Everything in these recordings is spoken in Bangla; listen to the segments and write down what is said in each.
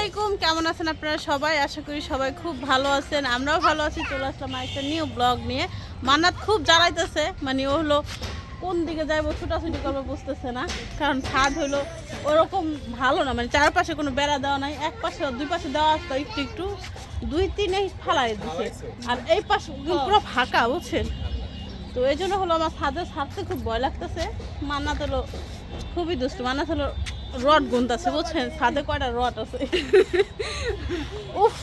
আলাইকুম, কেমন আছেন আপনারা সবাই? আশা করি সবাই খুব ভালো আছেন, আমরাও ভালো আছি। চলে আসলাম একটা নিউ ব্লগ নিয়ে। মান্নাত খুব জ্বালাইতেছে মানে ও হলো কোন দিকে যাইবো, ছুটাছুটি করব বুঝতেছে না। কারণ ছাদ হলো ওরকম ভালো না মানে চারপাশে কোনো বেড়া দেওয়া নাই, এক পাশে দুই পাশে দেওয়া আসতো একটু একটু, দুই তিনে ফালাই দিছে। আর এই পাশে পুরো ফাঁকা, বুঝছেন? তো এই জন্য হলো আমার ছাদে ছাড়তে খুব ভয় লাগতেছে। মান্নাত হলো খুবই দুষ্ট মান্নাত হলো রড গুনতেছে বুঝছেন? ছাদে কয়টা রড আছে? উফ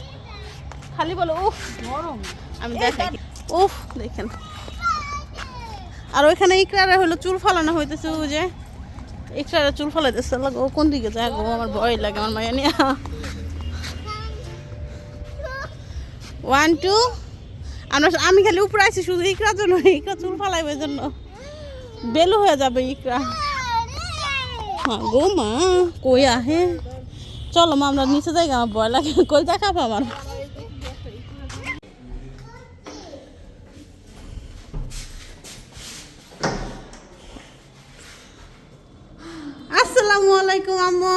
খালি বলো উফ গরম আমি দেখাই। উফ দেখেন। আর ওইখানে ইকরারে হলো চুল ফালানো হইতেছে ও যে ইকরারে চুল ফালাইতেছে। লাগো কোন দিকে যায় গো? আমার ভয় লাগে আমার মায়া নিয়ে। ওয়ান টু আমরা আমি খালি উপরে আছি শুধু ইকরার জন্য ইকরা চুল ফালাইবে জন্য বেলু হয়ে যাবে ইকরা। গো মা, কই আহে? চলো মা, আমরা নিচে যাই, আমার ভয় লাগে। কই দেখাবো আমার? আসসালামু আলাইকুম, আম্মু।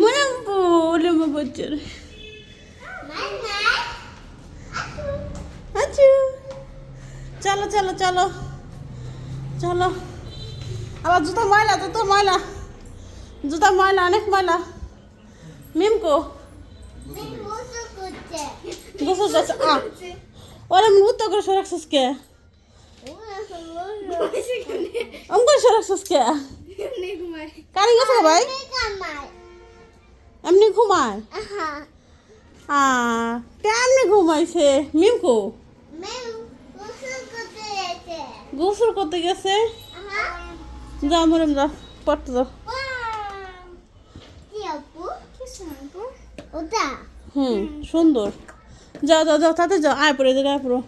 মনে বলে মা বচ্চার। আচ্ছা। চলো চলো চলো। চলো। আবার জুতো ময়লা জুতো ময়লা। জুতো ময়লা অনেক ময়লা। মিমকো। গোসল যাচ্ছে আ। ওরা মুহূর্ত করে সরাকছিস কে? অম করে কে? কারি গেছে ভাই? এমনি ঘুমায়? আ কেমনি ঘুমাইছে। মিমকো? গোসল করতে গেছে? যা মরেম যা পড়তে যাও হুম সুন্দর যাও যাও যাও তাতে যাও আয় পড়ে যাও আয় পড়ো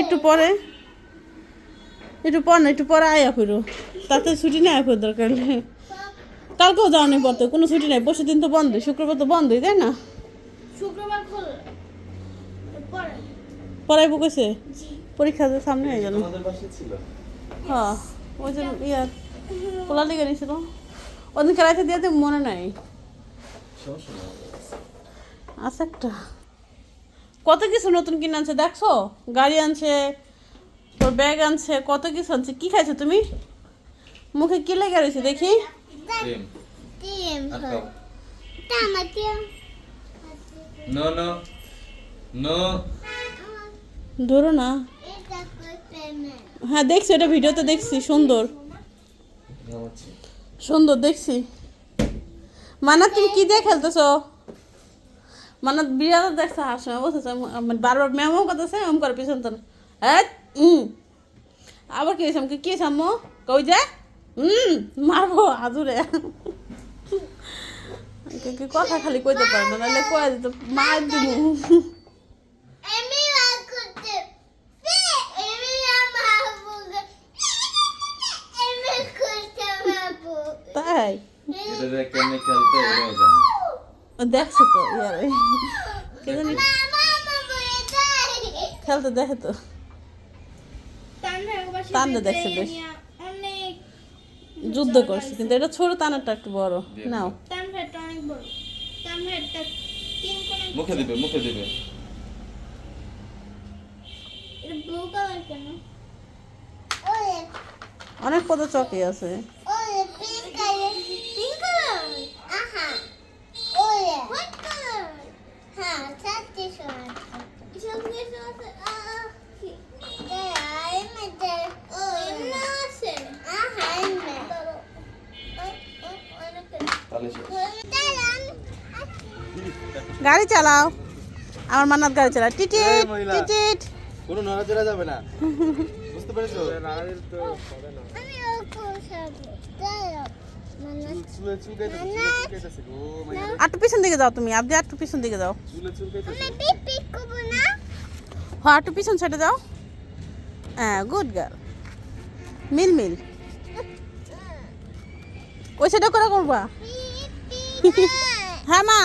একটু পরে একটু পর না একটু পরে আয়া করো তাতে ছুটি নেই আয়া দরকার নেই কালকেও যাও নি পড়তে কোনো ছুটি নেই পরশু দিন তো বন্ধ শুক্রবার তো বন্ধই তাই না শুক্রবার খোল পরে পড়াইবো কইছে পরীক্ষা যে সামনে হয়ে গেল। আমাদের পাশে ছিল? হ্যাঁ ওই যে ইয়া পোলা লেগে নিয়েছিল ওদিন খেলাইতে দিয়ে তো মনে নাই। আছে একটা। কত কিছু নতুন কিনে আনছে দেখছ? গাড়ি আনছে তোর ব্যাগ আনছে কত কিছু আনছে কি খাইছো তুমি? মুখে কি লেগে রয়েছে দেখি। No no. নো। ধরো না। হ্যাঁ দেখছি এটা ভিডিওতে দেখছি সুন্দর। সুন্দর দেখছি। মানা তুমি কি দিয়ে খেলতেছো? মানা বিড়াল দেখছে হার সময় বসেছে বারবার ম্যামও করতেছে এম করে পিছন তো হ্যাঁ হুম আবার কি হয়েছে কি সাম্মু কই যে? হুম মারবো কি কথা খালি কইতে পারব নাহলে কয়ে দিত মার দিব আমি ওয়াক করতে আমি আমাবো আমি করতে আমাবো তাই এটা দিয়ে কেমনে খেলতে এটাও জানে ও দেখছ তো ইয়ারে কে জানি খেলতে দেখে তো। টানতে দেখছে বেশ। অনেক যুদ্ধ করছে কিন্তু এটা ছোট টানারটা একটু বড়। নাও। মুখে দিবে মুখে দিবে। অনেক পদ চকি আছে ওরে পিঙ্ক কালার পিঙ্ক কালার আহা ওরে হোয়াইট কালার হ্যাঁ চারটে সময় সঙ্গে সঙ্গে আহ আই মেতে ও না আছে আহা এমে তাহলে শেষ। গাড়ি চালাও। আমার মান্নাত গাড়ি চালায়। টিটিট টিটিট কোনো নড়াচড়া যাবে না। বুঝতে পেরেছ? আটটু পিছন দিকে যাও তুমি আপনি আটটু পিছন দিকে যাও। হ্যাঁ, হাটু পিছন ছেড়ে যাও। হ্যাঁ গুড গার্ল মিল মিল। ওই সেটা করে করবা। হ্যাঁ মা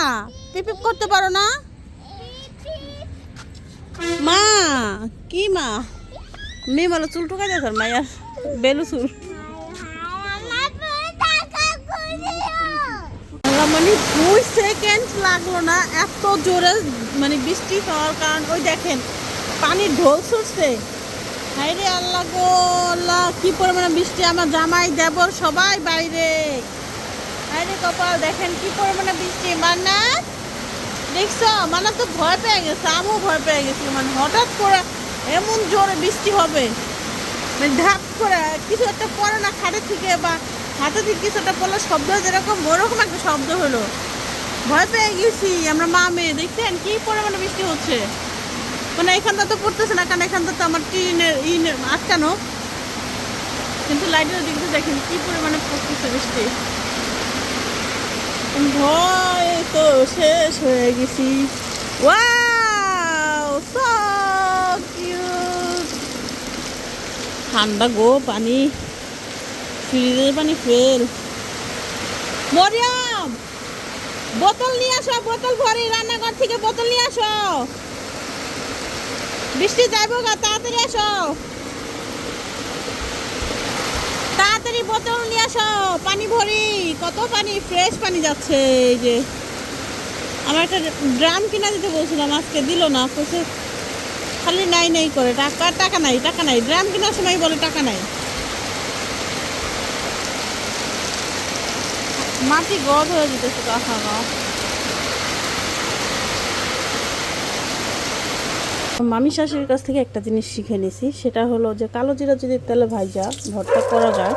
পিপিপ করতে পারো না? মা, কি মা? মেয়ে মালো চুল টুকা যায় তোর মায়ের বেলু চুল। মানে দুই সেকেন্ড লাগল না, এত জোরে মানে বৃষ্টি হওয়ার কারণ। ওই দেখেন পানির ঢোল ছুটছে। হাইরে আল্লাহ গো, আল্লাহ, কি পরিমাণে বৃষ্টি, আমার জামাই, দেবর, সবাই বাইরে। হাইরে কপাল, দেখেন কি পরিমাণে বৃষ্টি। মান্না দেখছ? মানে তো ভয় পেয়ে গেছে, আমিও ভয় পেয়ে গেছি। মানে হঠাৎ করে এমন জোরে বৃষ্টি হবে মানে ধাপ করে কিছু একটা পড়ে না খাটে থেকে বা হাতে থেকে কিছু একটা পড়লে শব্দ যেরকম ওরকম একটা শব্দ হলো। ভয় পেয়ে গেছি, আমরা মা মেয়ে দেখছেন কি পরিমাণে বৃষ্টি হচ্ছে? মানে এখানটা তো পড়তেছে না, কারণ এখানটা তো আমার টিনের ইনের আটকানো। কিন্তু লাইটের দিক দিয়ে দেখেন কি পরিমাণে পড়তেছে বৃষ্টি। ভয় তো শেষ হয়ে গেছি। ঠান্ডা গো, পানি। ফ্রিজের পানি ফেল মরিয়াম, বোতল নিয়ে আসো, বোতল ভরি রান্নাঘর থেকে বোতল বৃষ্টি যাইবো গা, তাড়াতাড়ি আসো তাড়াতাড়ি বোতল নিয়ে আসো, পানি ভরি, কত পানি, ফ্রেশ পানি যাচ্ছে এই যে। আমার একটা ড্রাম কিনা দিতে বলছিলাম, আজকে দিল না, কইছে খালি নাই নাই করে, টাকা টাকা নাই টাকা নাই, ড্রাম কেনার সময় বলে টাকা নাই। মাটি গদ হয়ে যেতেছে কখনো মামি শাশুড়ির কাছ থেকে একটা জিনিস শিখে নিছি, সেটা হলো যে কালো জিরা যদি তেলে ভাজা, ভর্তা করা যায়,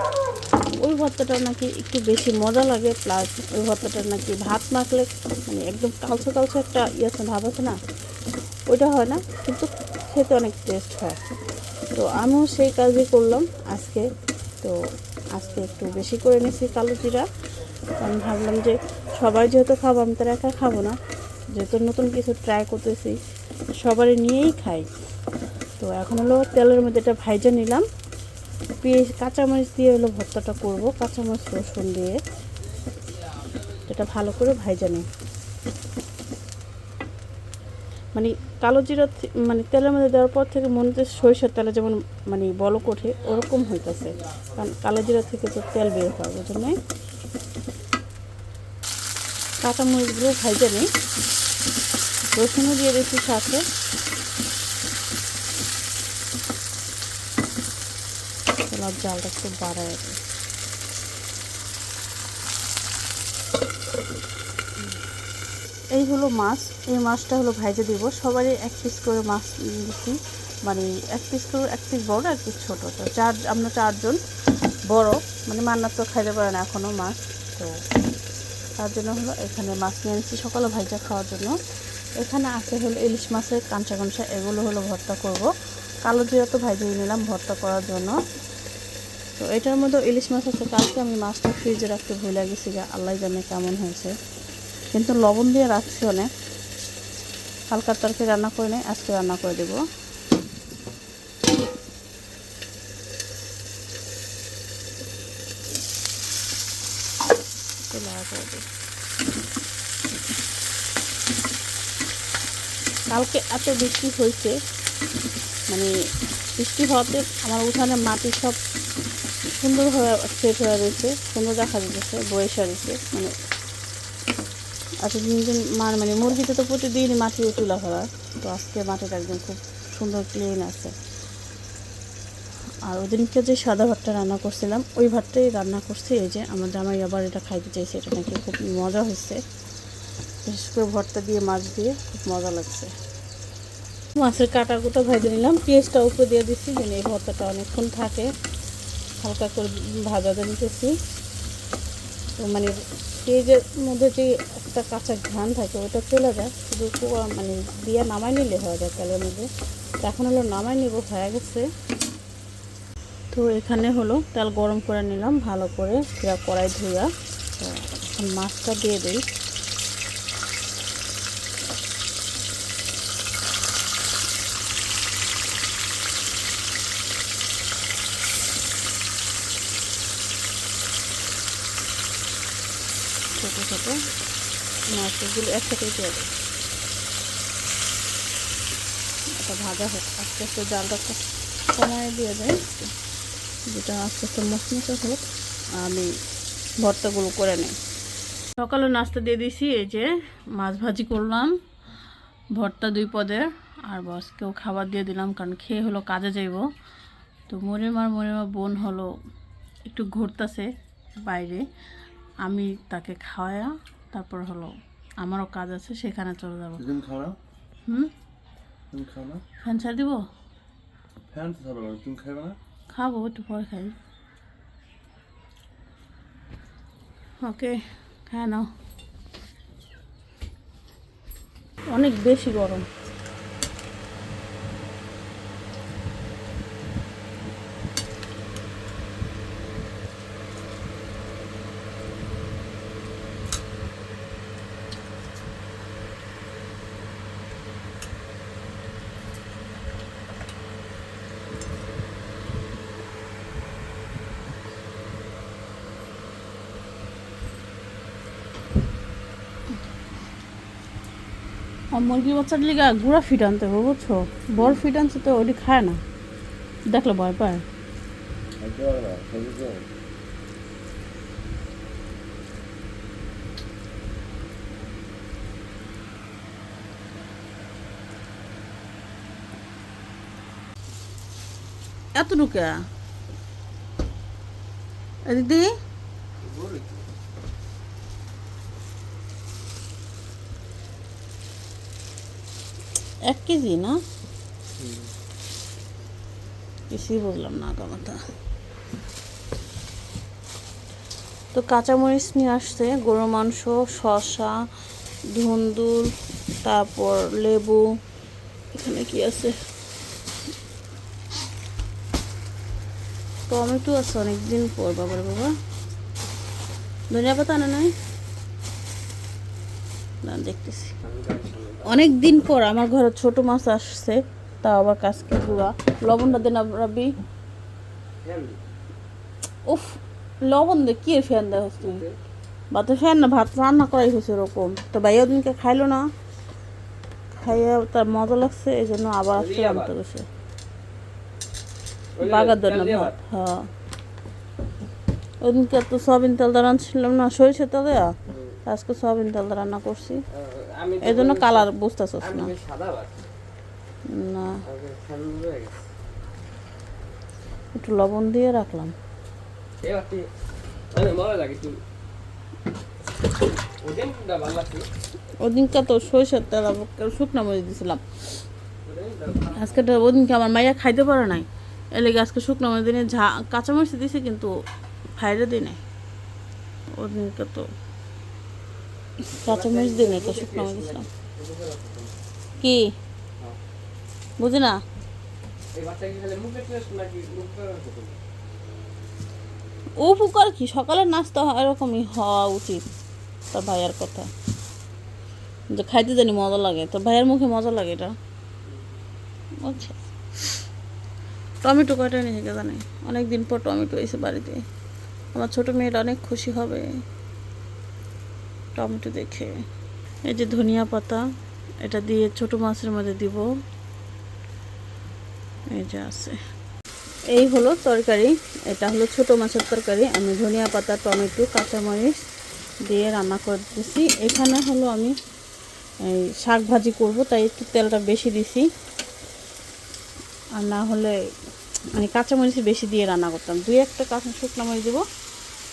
ওই ভর্তাটা নাকি একটু বেশি মজা লাগে প্লাস ওই ভর্তাটা নাকি ভাত মাখলে মানে একদম কালচে কালচে একটা ইয়ে ভাব আছে না? ওইটা হয় না, কিন্তু খেতে অনেক টেস্ট হয়। তো আমিও সেই কাজই করলাম আজকে। তো আজকে একটু বেশি করে নিয়েছি কালো জিরা। আমি ভাবলাম যে সবাই যেহেতু খাব, আমি তার একা খাব না। যেহেতু নতুন কিছু ট্রাই করতেছি সবারই নিয়েই খাই। তো এখন হলো তেলের মধ্যে এটা ভাইজা নিলাম। পেঁয়াজ, কাঁচামরিচ দিয়ে হলো ভর্তাটা করব, কাঁচামরিচ, রসুন দিয়ে। এটা ভালো করে ভাইজা নিই। মানে কালো জিরা মানে তেলের মধ্যে দেওয়ার পর থেকে মনে হচ্ছে সরিষার তেলে যেমন মানে বলক ওঠে, ওরকম হইতেছে। কারণ কালো জিরা থেকে তো তেল বের হয়, ওই জন্যই কাঁচামরিচগুলো ভাইজা নিই। রসুনও দিয়ে দিচ্ছি সাথে। তেলার জালটা একটু বাড়ায়। এই হলো মাছ, এই মাছটা হলো ভাইজে দিব। সবারই এক পিস করে মাছ দিচ্ছি। মানে এক পিস করে, এক পিস বড়, এক পিস ছোটো। তো চার, আমরা চারজন বড়। মানে মান্নার তো খাইতে পারে না এখনও মাছ। তো তার জন্য হলো এখানে মাছ নিয়ে এনেছি সকালে ভাইজা খাওয়ার জন্য। এখানে আছে হলো ইলিশ মাছের কাঁচা কাঁচা এগুলো হলো ভর্তা করব। কালো জিরা তো ভাইজিয়ে নিলাম ভর্তা করার জন্য। তো এটার মধ্যে ইলিশ মাছ আছে, কালকে আমি মাছটা ফ্রিজে রাখতে ভুলে গেছি যে আল্লাহ জানে কেমন হয়েছে। কিন্তু লবণ দিয়ে রাখছি অনেক। হালকা তরকারি রান্না করে নেই, আজকে রান্না করে দেবো। চলে আসা কালকে এত বৃষ্টি হয়েছে মানে বৃষ্টি হওয়াতে আমার উঠানে মাটি সব সুন্দর হয়ে সেট হয়ে রয়েছে, সুন্দর দেখা যাচ্ছে বয়সা রয়েছে মানে আচ্ছা দিন দিন মার মানে মুরগিতে তো প্রতিদিনই মাটি তুলা ফেলা তো আজকে মাটিটা একদম খুব সুন্দর ক্লিন আছে। আর ওদিনকে যে সাদা ভাতটা রান্না করছিলাম, ওই ভাতটাই রান্না করছি, এই যে আমার জামাই আবার এটা খাইতে চাইছে, এটা নাকি খুব মজা হয়েছে। বিশেষ করে ভর্তা দিয়ে, মাছ দিয়ে খুব মজা লাগছে। মাছের কাটা কুটা ভেজে নিলাম পেঁয়াজটা উপরে দিয়ে দিচ্ছি, যেন এই ভর্তাটা অনেকক্ষণ থাকে। হালকা করে ভাজা দিয়ে নিতেছি। তো মানে পেঁয়াজের মধ্যে যে একটা কাঁচা ঘ্রাণ থাকে, ওটা চলে যায়। শুধু মানে দিয়ে নামাই নিলে হয়ে যায় তেলের মধ্যে। এখন হলো নামাই নেব, হয়ে গেছে। তো এখানে হলো তেল গরম করে নিলাম, ভালো করে কড়াই ধুয়া মাছটা দিয়ে দিই ছোটো ছোটো মাছগুলো একসাথেই দিয়ে এটা ভাজা হোক, আস্তে আস্তে জালটা কমায় দিয়ে দেয়। যেটা আস্তে আস্তে মশমশা হোক, আমি ভর্তাগুলো করে নিই। সকালে নাস্তা দিয়ে দিছি, এই যে মাছ ভাজি করলাম, ভর্তা দুই পদের আর বসকেও খাবার দিয়ে দিলাম, কারণ খেয়ে হলো কাজে যাইব। তো মরিমার মরিমা বোন হলো, একটু ঘুরতেছে বাইরে, আমি তাকে খাওয়ায়া, তারপর হলো আমারও কাজ আছে সেখানে চলে যাব। তুমি খাও না? হুম? তুমি খাও না? ফ্যান ছাড় দিব? ফ্যান তো তুমি খাবে না? খাব একটু পরে খাই। ওকে খায় নাও। অনেক বেশি গরম। মুরগির বাচ্চার লিগা গুঁড়া ফিট আনতে হবে, বুঝছ? বড় ফিট আনছে তো ওটি খায় না। দেখলে ভয় পায়। এত ঢুকে এদিক দিয়ে এক কেজি, না? কিছুই বললাম না কথা তো কাঁচামরিচ নিয়ে আসছে গরু মাংস, শসা, ধুন্দুল, তারপর লেবু, এখানে কি আছে? টমেটো আছে অনেকদিন পর, বাবার বাবা। ধনিয়া পাতা না নাই? না, দেখতেছি। অনেক দিন পর আমার ঘরে ছোট মাছ আসছে তা আবার কাজকে গুঁড়া। লবণটা দেন রাবি উফ লবণ দে কি ফ্যান দেওয়া হচ্ছে ভাতে ফ্যান না ভাত রান্না করাই হয়েছে এরকম তো ভাইয়া ওদিনকে খাইলো না। খাইয়া তার মজা লাগছে এই জন্য আবার আসতে আনতে গেছে বাগার না ভাত হ্যাঁ। ওদিনকে তো সয়াবিন তেল দা ছিলাম না সরিষার তেলে আজকে সয়াবিন তেল রান্না করছি। এই জন্য কালার বুঝতেছস আমি না। না একটু লবণ দিয়ে রাখলাম। মানে ওদিনকে তো সরিষার তেল শুকনো মরিচ দিয়েছিলাম আজকে তো ওদিনকে আমার মাইয়া খাইতে পারে নাই। এর লেগে আজকে শুকনো মরিচ দিনে ঝা কাঁচামরিচ দিয়েছি কিন্তু ফাইরে দিই নাই। ওদিনকে তো কাঁচামরিচ নাই তো শুকনো কি? বুঝি না? উপকার কি? সকালে নাস্তা এরকমই হওয়া উচিত। তোর ভাইয়ার কথা। যে খাইতে জানি মজা লাগে। তোর ভাইয়ের মুখে মজা লাগে এটা? আচ্ছা। টমেটো কয়টা নিয়ে জানে? অনেক দিন পর টমেটো এসে বাড়িতে। আমার ছোট মেয়েটা অনেক খুশি হবে। টমেটো দেখে। এই যে ধনিয়া পাতা, এটা দিয়ে ছোট মাছের মধ্যে দিব। এই যে আছে। এই হলো তরকারি, এটা হলো ছোট মাছের তরকারি। আমি ধনিয়া পাতা, টমেটো, কাঁচামরিচ দিয়ে রান্না করে দিয়েছি এখানে হলো আমি এই শাক ভাজি করব, তাই একটু তেলটা বেশি দিছি। আর না হলে মানে কাঁচামরিচ বেশি দিয়ে রান্না করতাম। দুই একটা কাঁচা শুকনো মরিচ দেবো।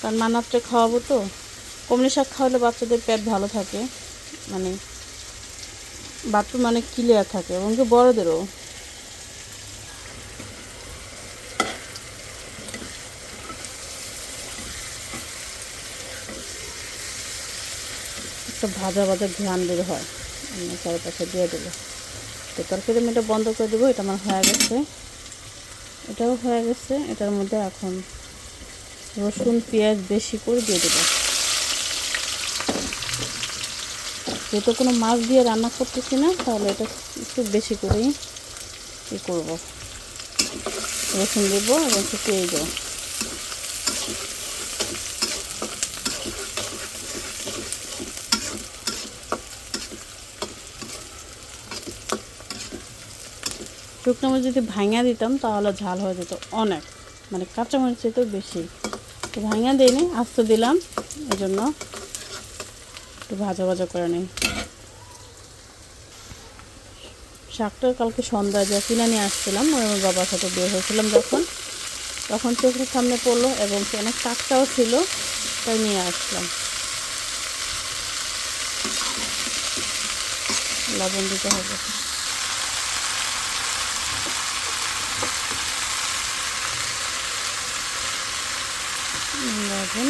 কারণ মানাত্রে খাওয়াবো তো। কমলি শাক খাওয়ালে বাচ্চাদের পেট ভালো থাকে মানে বাথরুম মানে ক্লিয়ার থাকে, এবং কি বড়োদেরও। একটা ভাজা ভাজা ধ্যান বের হয় চারপাশে দিয়ে দেবো তো তরকারি আমি এটা বন্ধ করে দেবো, এটা আমার হয়ে গেছে। এটাও হয়ে গেছে, এটার মধ্যে এখন রসুন, পেঁয়াজ বেশি করে দিয়ে দেবো। যেহেতু কোনো মাছ দিয়ে রান্না করতেছি না, তাহলে এটা একটু বেশি করেই ই করব। রসুন দেবো এবং একটু পেঁয়াজ দেবো। শুকনো মরিচ যদি ভাঙা দিতাম, তাহলে ঝাল হয়ে যেত অনেক। মানে কাঁচা মরিচের তো বেশি। ভাঙা দিইনি, আস্ত দিলাম এই জন্য একটু ভাজা ভাজা করে নিই। শাকটা কালকে সন্ধ্যায় যা কিনে নিয়ে আসছিলাম আমার বাবার সাথে বের হয়েছিলাম যখন। তখন চোখের সামনে পড়ল এবং অনেক টাটকাও ছিল, তাই নিয়ে আসলাম। লবণ দিতে হবে। লবণ।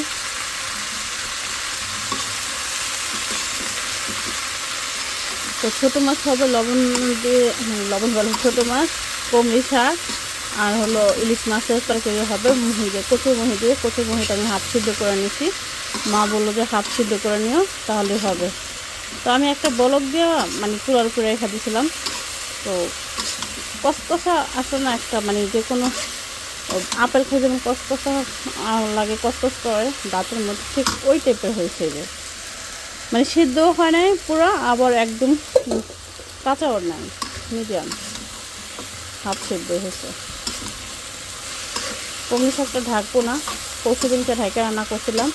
তো ছোটো মাছ হবে লবণ দিয়ে হ্যাঁ, লবণ বলে ছোটো মাছ কমরি শাক আর হলো ইলিশ মাছের তরকারি হবে মুহি দিয়ে কচুর মুহি দিয়ে। কচুর মুহিটা আমি হাফ সিদ্ধ করে নিছি। মা বলল যে হাফ সিদ্ধ করে নিও তাহলে হবে। তো আমি একটা বলক দিয়ে মানে চুলার করে রেখে দিয়েছিলাম তো কসকসা আসলে না একটা মানে যে কোনো আপেল খেয়ে যেমন কসকসা লাগে কসকস করে দাঁতের মধ্যে ঠিক ওই টাইপের হয়েছে যে। মানে সিদ্ধও হয় নাই, পুরো, আবার একদম কাঁচাও নাই মিডিয়াম হাফ সিদ্ধ হয়েছে। কমলি শাকটা ঢাকবো না, পরশু দিনকে ঢাকে রান্না করছিলাম।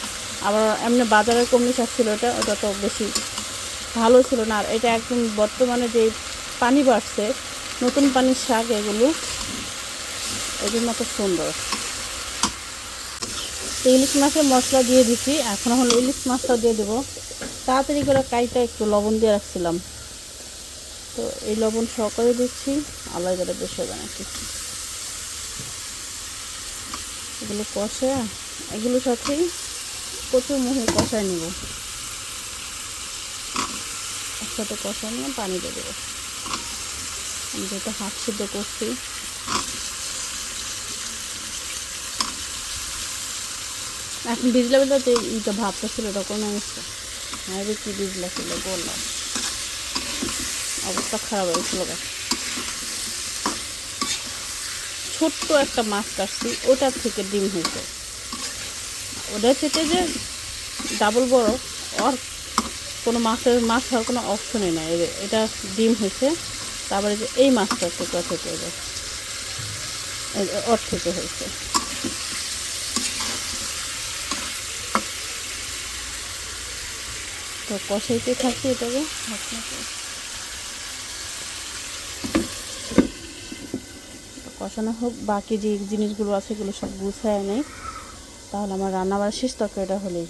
আবার এমনি বাজারের কমলি শাক ছিল ওটা ওটা তো বেশি ভালো ছিল না। আর এটা একদম বর্তমানে যে পানি বাড়ছে, নতুন পানির শাক এগুলো এই মতো সুন্দর। ইলিশ মাছের মশলা দিয়ে দিছি এখন হলো ইলিশ মাছটা দিয়ে দেবো। তাড়াতাড়ি করে কাইটা একটু লবণ দিয়ে রাখছিলাম। তো এই লবণ সহকারে দিচ্ছি আলাদা করে বেশি নাকি এগুলো কষা, এগুলো সাথেই কচুর মুহে কষায় নিব। একসাথে কষা নিয়ে পানি দিয়ে দেবো। আমি যেটা হাত সিদ্ধ করছি। এখন বিজলা বিজলা যে ভাবটা ছিল ওটা কোনো হ্যাঁ কি বিজলা ছিল বললাম। অবস্থা খারাপ হয়েছিল ছোট্ট একটা মাছ কাটছি, ওটার থেকে ডিম হয়েছে। ওটা থেকে যে ডাবল বড় ওর কোনো মাছের, মাছ হওয়ার কোনো অপশনই নাই। এটা ডিম হয়েছে, তারপরে যে এই মাছটা থেকে যে ওর থেকে হয়েছে। তো কষাইতে থাকি এটাকে। কষানো হোক, বাকি যে জিনিসগুলো আছে এগুলো সব গুছায় নেই। তাহলে আমার রান্নাবার শেষ, তরকারিটা হলেই।